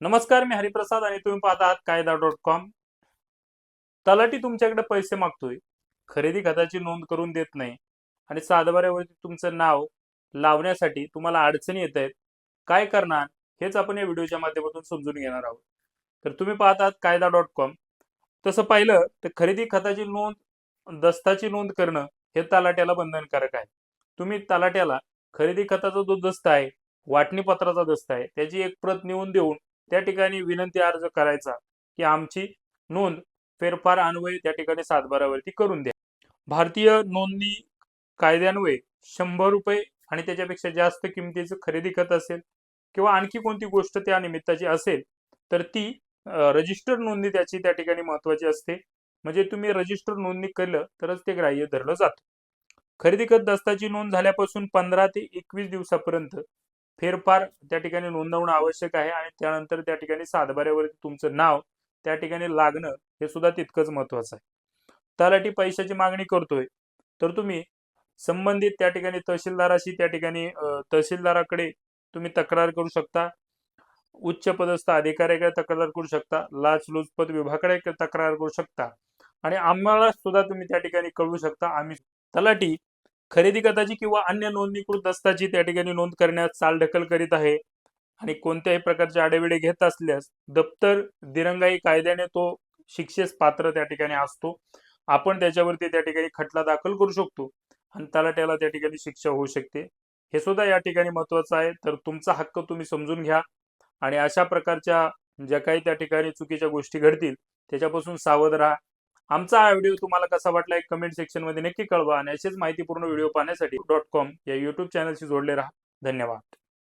नमस्कार मी हरिप्रसाद आणि तुम्ही पाहत आहात कायदा डॉट कॉम. तलाठी तुमच्याकडे पैसे मागतोय. खरेदी खताची नोंद करून देत नाही. आणि सातबाऱ्यावरती तुमचं नाव लावण्यासाठी तुम्हाला अडचणी येत आहेत. काय करणार हेच आपण या व्हिडिओच्या माध्यमातून समजून घेणार आहोत. तर तुम्ही पाहत आहात कायदा डॉट कॉम. तसं पाहिलं तर खरेदी खताची नोंद दस्ताची नोंद करणं हे तलाट्याला बंधनकारक आहे. तुम्ही तलाट्याला खरेदी खताचा जो दस्त आहे वाटणी पत्राचा दस्त आहे त्याची एक प्रत नेऊन देऊन त्या ठिकाणी विनंती अर्ज करायचा की आमची नोंद फेरफार अन्वये त्या ठिकाणी सातबारावरती करून द्या. भारतीय नोंदणी कायद्यान्वये शंभर रुपये आणि त्याच्यापेक्षा जास्त किमतीचं खरेदी खत असेल किंवा आणखी कोणती गोष्ट त्या निमित्ताची असेल तर ती रजिस्टर नोंदणी त्याची त्या ठिकाणी महत्वाची असते. म्हणजे तुम्ही रजिस्टर नोंदणी केलं तरच ते ग्राह्य धरलं जातं. खरेदी खत दस्ताची नोंद झाल्यापासून पंधरा ते एकवीस दिवसापर्यंत फेरफार त्या ठिकाणी नोंदवणं आवश्यक आहे आणि त्यानंतर त्या ठिकाणी सातबाऱ्यावरती तुमचं नाव त्या ठिकाणी लागणं हे सुद्धा तितकंच महत्वाचं आहे. तलाठी पैशाची मागणी करतोय तर तुम्ही संबंधित त्या ठिकाणी तहसीलदाराशी त्या ठिकाणी तहसीलदाराकडे तुम्ही तक्रार करू शकता. उच्च पदस्थ अधिकाऱ्याकडे तक्रार करू शकता. लाचलुचपत विभागाकडे तक्रार करू शकता. आणि आम्हाला सुद्धा तुम्ही त्या ठिकाणी कळवू शकता. आम्ही तलाठी खरेदी खताची किंवा अन्य नोंदणीकृत दस्ताची त्या ठिकाणी नोंद करण्यास चालढकल करीत आहे. आणि कोणत्याही प्रकारचे आडेविडे घेत असल्यास दप्तर दिरंगाई कायद्याने तो शिक्षेस पात्र त्या ठिकाणी असतो. आपण त्याच्यावरती त्या ठिकाणी खटला दाखल करू शकतो आणि तलाट्याला त्या ठिकाणी शिक्षा होऊ शकते. हे सुद्धा या ठिकाणी महत्वाचं आहे. तर तुमचा हक्क तुम्ही समजून घ्या आणि अशा प्रकारच्या ज्या काही त्या ठिकाणी चुकीच्या गोष्टी घडतील त्याच्यापासून सावध राहा. आमचा हा व्हिडिओ तुम्हाला कसा वाटला एक कमेंट सेक्शनमध्ये नक्की कळवा आणि असेच माहितीपूर्ण व्हिडिओ पाहण्यासाठी डॉट कॉम या युट्यूब चॅनलशी जोडले राहा. धन्यवाद.